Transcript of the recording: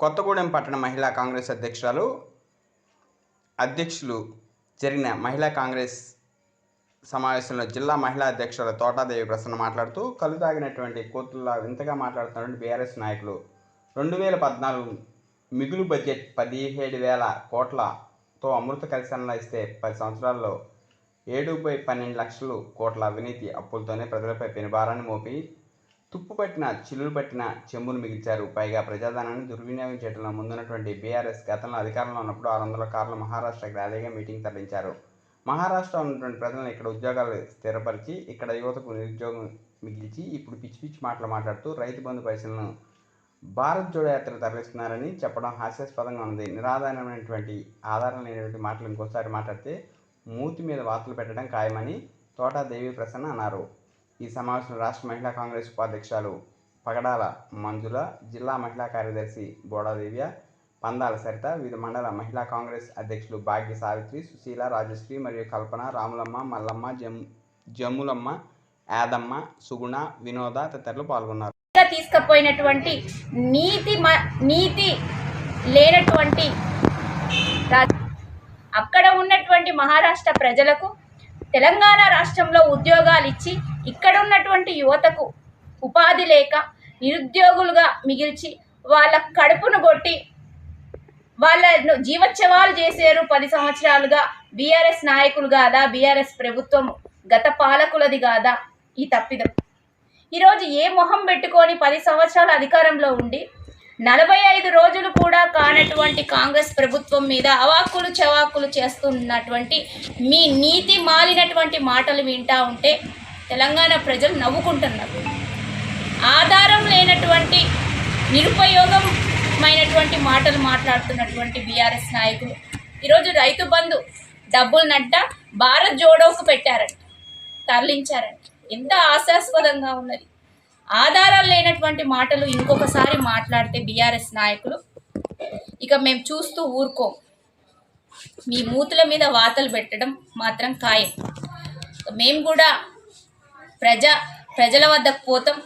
కొత్తగూడెం పట్టణ మహిళా కాంగ్రెస్ అధ్యక్షురాలు అధ్యక్షులు జరిగిన మహిళా కాంగ్రెస్ సమావేశంలో జిల్లా మహిళా అధ్యక్షురాలు తోటాదేవి ప్రసన్న మాట్లాడుతూ కలు తాగినటువంటి కోతుల్లా వింతగా మాట్లాడుతున్నటువంటి బీఆర్ఎస్ నాయకులు రెండు వేల పద్నాలుగు మిగులు బడ్జెట్ పదిహేడు వేల కోట్లతో అమృత కలిసనలా ఇస్తే పది సంవత్సరాల్లో ఏడు బై పన్నెండు లక్షలు కోట్ల అవినీతి అప్పులతోనే ప్రజలపై పెనుభారాన్ని మోపి తుప్పు పట్టిన చిల్లులు పట్టిన చెంబును మిగిల్చారు. పైగా ప్రజాధనాన్ని దుర్వినియోగం చేయడంలో ముందున్నటువంటి బీఆర్ఎస్ గతంలో అధికారంలో ఉన్నప్పుడు ఆరు వందల కార్లు మహారాష్ట్రకి ర్యాలీగా మీటింగ్ తరలించారు. మహారాష్ట్ర ఉన్నటువంటి ప్రజలను ఇక్కడ ఉద్యోగాలు స్థిరపరిచి ఇక్కడ యువతకు నిరుద్యోగం మిగిల్చి ఇప్పుడు పిచ్చి పిచ్చి మాటలు మాట్లాడుతూ రైతు బంధు పైసలను భారత్ జోడో యాత్ర తరలిస్తున్నారని చెప్పడం హాస్యాస్పదంగా ఉంది నిరాధారమైనటువంటి ఆధారం లేనటువంటి మాటలు ఇంకోసారి మాట్లాడితే మూతి మీద వార్తలు పెట్టడం ఖాయమని తోటా దేవి ప్రసన్న అన్నారు. ఈ సమావేశంలో రాష్ట్ర మహిళా కాంగ్రెస్ ఉపాధ్యక్షులు పగడాల మంజుల జిల్లా మహిళా కార్యదర్శి బోడాదేవ్య పందాల సరిత వివిధ మండల మహిళా కాంగ్రెస్ అధ్యక్షులు భాగ్య సావిత్రి సుశీల రాజశ్రీ మరియు కల్పన రాములమ్మ మల్లమ్మ జమ్ జమ్ములమ్మ యాదమ్మ సుగుణ వినోద తదితరులు పాల్గొన్నారు. గా తీసుకుపోయినటువంటి నీతి మ- నీతి లేనటువంటి రా- అక్కడ ఉన్నటువంటి మహారాష్ట్ర ప్రజలకు తెలంగాణ రాష్ట్రంలో ఉద్యోగాలు ఇచ్చి ఇక్కడ ఉన్నటువంటి యువతకు ఉపాధి లేక నిరుద్యోగులుగా మిగిల్చి వాళ్ళ కడుపును కొట్టి వాళ్ళను జీవోత్సవాలు చేశారు పది సంవత్సరాలుగా బీఆర్ఎస్ నాయకులు కాదా బీఆర్ఎస్ ప్రభుత్వం గత పాలకులది కాదా ఈ తప్పిదం. ఈరోజు ఏ మొహం పెట్టుకొని పది సంవత్సరాల అధికారంలో ఉండి నలభై ఐదు రోజులు కూడా కానటువంటి కాంగ్రెస్ ప్రభుత్వం మీద అవాక్కులు చవాకులు చేస్తున్నటువంటి మీ నీతి మాలినటువంటి మాటలు వింటా ఉంటే తెలంగాణ ప్రజలు నవ్వుకుంటున్నారు. ఆధారం లేనటువంటి నిరుపయోగమైనటువంటి మాటలు మాట్లాడుతున్నటువంటి బీఆర్ఎస్ నాయకులు. ఈరోజు రైతు బంధు డబ్బులు నడ్డ భారత్ జోడోకు పెట్టారంట తరలించారంట. ఎంత ఆశాస్పదంగా ఉన్నది. ఆధారాలు లేనటువంటి మాటలు ఇంకొకసారి మాట్లాడితే బీఆర్ఎస్ నాయకులు. ఇక మేము చూస్తూ ఊరుకోం. మీ మూతుల మీద వాతలు పెట్టడం మాత్రం ఖాయం. మేము కూడా ప్రజా ప్రజల వద్దకు పోతాం.